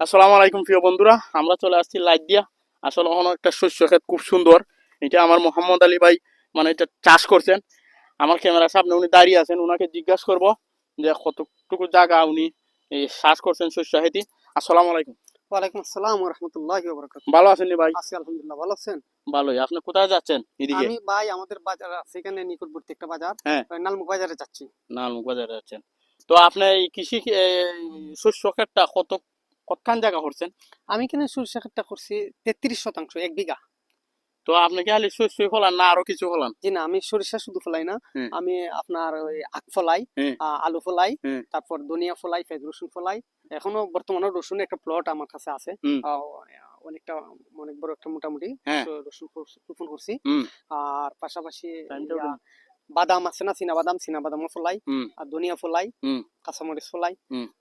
আসসালামু আলাইকুম প্রিয় বন্ধুরা। আমরা চলে আসছি লাইট দিয়া আসলে অনেক একটা শস্য ক্ষেত খুব সুন্দর। এটা আমার মোহাম্মদ আলী ভাই মানে এটা চাষ করছেন। আমার ক্যামেরার সামনে উনি দাঁড়িয়ে আছেন। ওনাকে জিজ্ঞাসা করব যে কতটুকু জায়গা উনি এই চাষ করছেন শস্য খেতি। আসসালামু আলাইকুম। ওয়ালাইকুম আসসালাম রহমতুল্লাহ ভালো আছেন ভাই? আছি আলহামদুলিল্লাহ ভালো আছেন? ভালোই। আপনি কোথায় যাচ্ছেন এদিকে? আমি ভাই আমাদের বাজার আছে এখানে নিকটবর্তী একটা বাজার। হ্যাঁ। নালমুখ বাজারে যাচ্ছি। নালমুখ বাজারে যাচ্ছেন। তো আপনি এই কৃষি শস্য ক্ষেতটা কত কতখান জায়গা করছেন? আমি এখানে সরিষা ক্ষেতটা করছি তেত্রিশ শতাংশ এক বিঘা। তো আপনি কি খালি শস্য ফলান না আরও কিছু ফলান? জি না আমি সরিষা শুধু ফলাই না আমি আপনার ওই আখ ফলাই আলু ফলাই তারপর ধনিয়া ফলাই পেঁয়াজ রসুন ফলাই এখনও বর্তমানে রসুন একটা প্লট আমার কাছে আছে। অনেকটা অনেক বড় একটা মোটামুটি হ্যাঁ। রসুন রোপণ করছি। আর পাশাপাশি। বাদাম আছে না চীনা বাদাম চীনা বাদামও ফলাই আর ধনিয়া ফলাই কাঁচামরিচ ফলাই।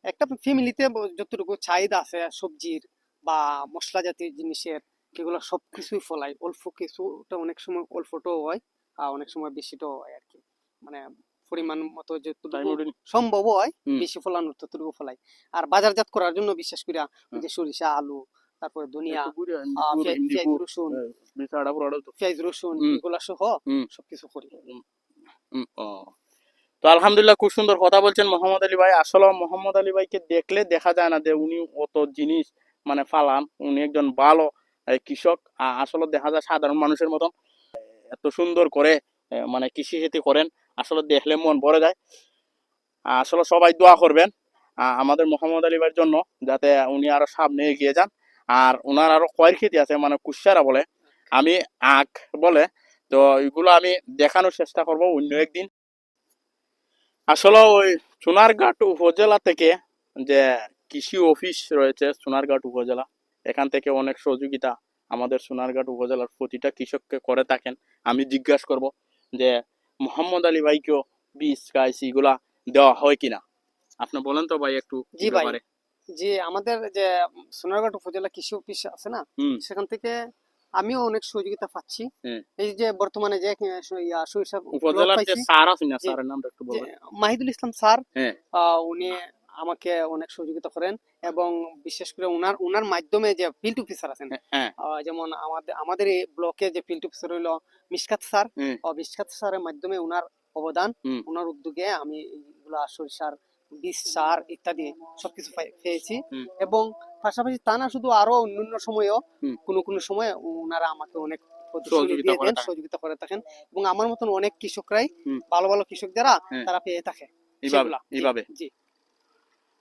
একটা ফ্যামিলিতে যতটুকু চাহিদা আছে সবজির বা মশলা জাতীয় জিনিসের এগুলো সবকিছুই ফলাই। অল্প কিছুটা অনেক সময় অল্পটাও হয় আর অনেক সময় বেশিটাও হয় আর কি। মানে পরিমাণ মতো যতটুকু সম্ভব হয় বেশি ফলানোর ততটুকু ফলাই। আর বাজারজাত করার জন্য বিশেষ করে। যে সরিষা আলু তারপরে ধনিয়া ঘুরে, পেঁয়াজ। রসুন হ্যাঁ। পেঁয়াজ রসুন। এগুলা সহ সবকিছু করি। ও। তো আলহামদুলিল্লাহ খুব সুন্দর কথা বলছেন মোহাম্মদ আলী ভাই। আসলে মোহাম্মদ আলী ভাইকে দেখলে দেখা যায় না যে উনি অত জিনিস মানে ফালান। উনি একজন ভালো কৃষক। আসলে দেখা যায় সাধারণ মানুষের মতন। এত সুন্দর করে মানে কৃষি খেতি করেন। আসলে দেখলে মন ভরে যায়। আসলে সবাই দোয়া করবেন আমাদের মোহাম্মদ আলী ভাইয়ের জন্য যাতে উনি আরও সামনে এগিয়ে যান। আর ওনার আরও কয়ের খেতি আছে মানে কুশারা বলে। আমি আখ বলে তো এগুলো আমি দেখানোর চেষ্টা করব অন্য একদিন। আসলে ওই সোনারঘাট উপজেলা থেকে যে কৃষি অফিস রয়েছে সোনারঘাট উপজেলা এখান থেকে অনেক সহযোগিতা আমাদের সোনারঘাট উপজেলার প্রতিটা কৃষককে করে থাকেন। আমি জিজ্ঞাসা করব যে মোহাম্মদ আলী ভাইকেও বীজ গাছ এগুলা দেওয়া হয় কিনা? আপনি বলেন তো ভাই একটু জি ভাই। যে আমাদের যে সোনারঘাট উপজেলা কৃষি অফিস আছে না সেখান থেকে আমিও অনেক সহযোগিতা পাচ্ছি। এই যে বর্তমানে যে মাহিদুল ইসলাম স্যার হ্যাঁ। উনি আমাকে অনেক সহযোগিতা করেন এবং বিশেষ করে উনার উনার মাধ্যমে যে ফিল্ড অফিসার আছেন হ্যাঁ যেমন আমাদের আমাদের এই ব্লকে যে ফিল্ড অফিসার হইল মিসকাত স্যার। মিসকাত স্যারের মাধ্যমে উনার অবদান। উনার উদ্যোগে আমি এইগুলা সরিষার বীজ সার ইত্যাদি সবকিছু পেয়েছি এবং পাশাপাশি তা না শুধু আরও অন্যান্য সময়ও। কোনো কোনো সময় ওনারা আমাকে অনেক সহযোগিতা করে থাকেন। এবং আমার মতন অনেক কৃষকরাই ভালো ভালো কৃষক যারা হ্যাঁ। তারা পেয়ে থাকে। এইভাবে জি,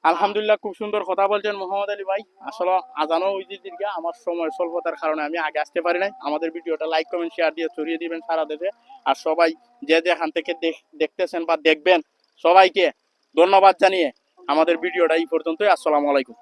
আলহামদুলিল্লাহ খুব সুন্দর কথা বলছেন মোহাম্মদ আলী ভাই। আসলে আজানো ওই যে দীর্ঘা আমার সময় স্বল্পতার কারণে আমি আগে আসতে পারি নাই। আমাদের ভিডিওটা লাইক কমেন্ট শেয়ার দিয়ে ছড়িয়ে দিবেন সারা দেশে। আর সবাই যে যেখান থেকে দেখতেছেন বা দেখবেন সবাইকে ধন্যবাদ জানিয়ে আমাদের ভিডিওটা এই পর্যন্তই। আসসালামু আলাইকুম।